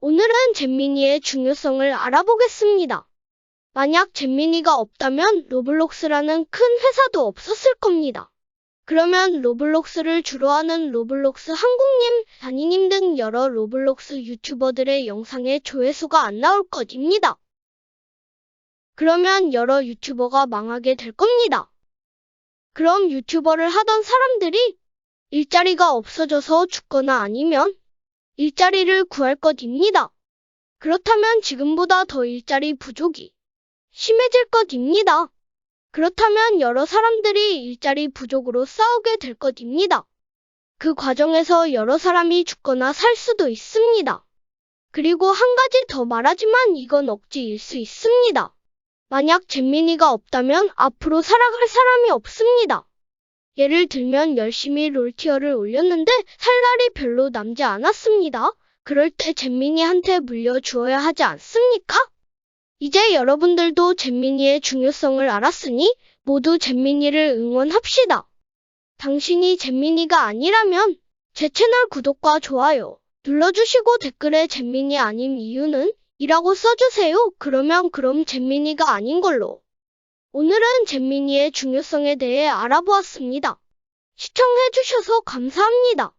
오늘은 잼민이의 중요성을 알아보겠습니다. 만약 잼민이가 없다면 로블록스라는 큰 회사도 없었을 겁니다. 그러면 로블록스를 주로 하는 로블록스 한국님, 다니님 등 여러 로블록스 유튜버들의 영상에 조회수가 안 나올 것입니다. 그러면 여러 유튜버가 망하게 될 겁니다. 그럼 유튜버를 하던 사람들이 일자리가 없어져서 죽거나 아니면 일자리를 구할 것입니다. 그렇다면 지금보다 더 일자리 부족이 심해질 것입니다. 그렇다면 여러 사람들이 일자리 부족으로 싸우게 될 것입니다. 그 과정에서 여러 사람이 죽거나 살 수도 있습니다. 그리고 한 가지 더 말하지만 이건 억지일 수 있습니다. 만약 잼민이가 없다면 앞으로 살아갈 사람이 없습니다. 예를 들면 열심히 롤티어를 올렸는데 살 날이 별로 남지 않았습니다. 그럴 때 잼민이한테 물려주어야 하지 않습니까? 이제 여러분들도 잼민이의 중요성을 알았으니 모두 잼민이를 응원합시다. 당신이 잼민이가 아니라면 제 채널 구독과 좋아요 눌러주시고 댓글에 잼민이 아님 이유는 이라고 써주세요. 그러면 그럼 잼민이가 아닌 걸로. 오늘은 잼민이의 중요성에 대해 알아보았습니다. 시청해주셔서 감사합니다.